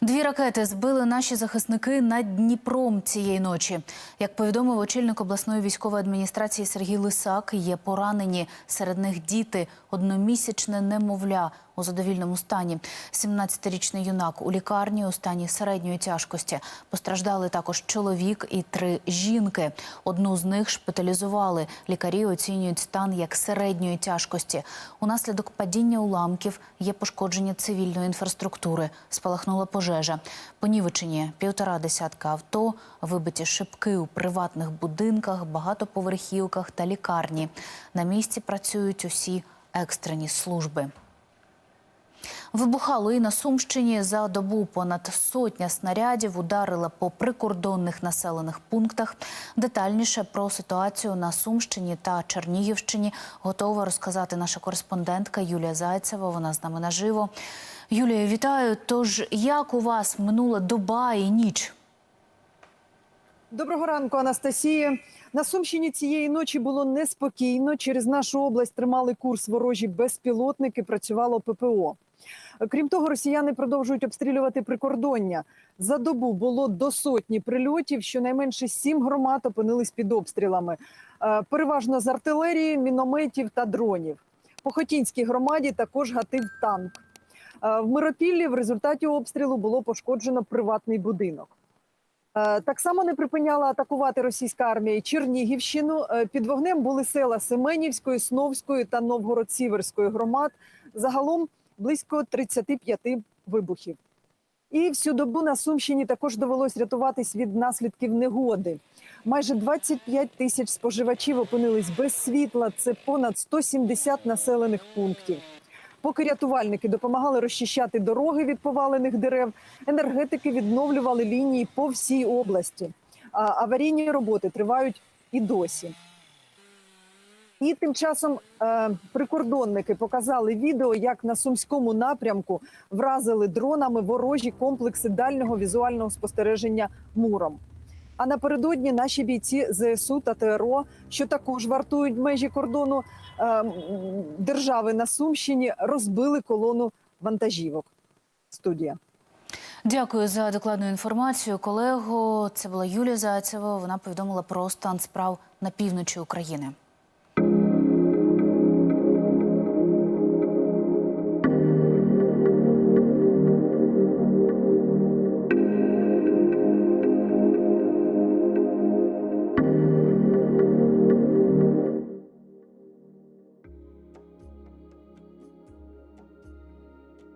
Дві ракети збили наші захисники над Дніпром цієї ночі. Як повідомив очільник обласної військової адміністрації Сергій Лисак, є поранені. Серед них діти, одномісячне немовля у задовільному стані. 17-річний юнак у лікарні у стані середньої тяжкості. Постраждали також чоловік і три жінки. Одну з них шпиталізували. Лікарі оцінюють стан як середньої тяжкості. Унаслідок падіння уламків є пошкодження цивільної інфраструктури. Спалахнула пожежа. Понівечені півтора десятка авто, вибиті шибки у приватних будинках, багатоповерхівках та лікарні. На місці працюють усі екстрені служби. Вибухало і на Сумщині за добу понад сотня снарядів ударила по прикордонних населених пунктах. Детальніше про ситуацію на Сумщині та Чернігівщині готова розказати наша кореспондентка Юлія Зайцева. Вона з нами наживо. Юлія, вітаю. Тож як у вас минула доба і ніч? Доброго ранку, Анастасія. На Сумщині цієї ночі було неспокійно. Через нашу область тримали курс ворожі безпілотники. Працювало ППО. Крім того, росіяни продовжують обстрілювати прикордоння. За добу було до сотні прильотів. Щонайменше сім громад опинились під обстрілами. Е, Переважно з артилерії, мінометів та дронів. По Хотінській громаді також гатив танк. Е, В Миропіллі в результаті обстрілу було пошкоджено приватний будинок. Е, Так само не припиняла атакувати російська армія Чернігівщину. Під вогнем були села Семенівської, Сновської та Новгород-Сіверської громад. Загалом близько 35 вибухів. І всю добу на Сумщині також довелось рятуватись від наслідків негоди. Майже 25 тисяч споживачів опинились без світла. Це понад 170 населених пунктів. Поки рятувальники допомагали розчищати дороги від повалених дерев, енергетики відновлювали лінії по всій області. А аварійні роботи тривають і досі. І тим часом е, прикордонники показали відео, як на сумському напрямку вразили дронами ворожі комплекси дальнього візуального спостереження муром. А напередодні наші бійці ЗСУ та ТРО, що також вартують межі кордону е, держави на Сумщині, розбили колону вантажівок. Студія. Дякую за докладну інформацію, колего. Це була Юлія Зайцева. Вона повідомила про стан справ на півночі України.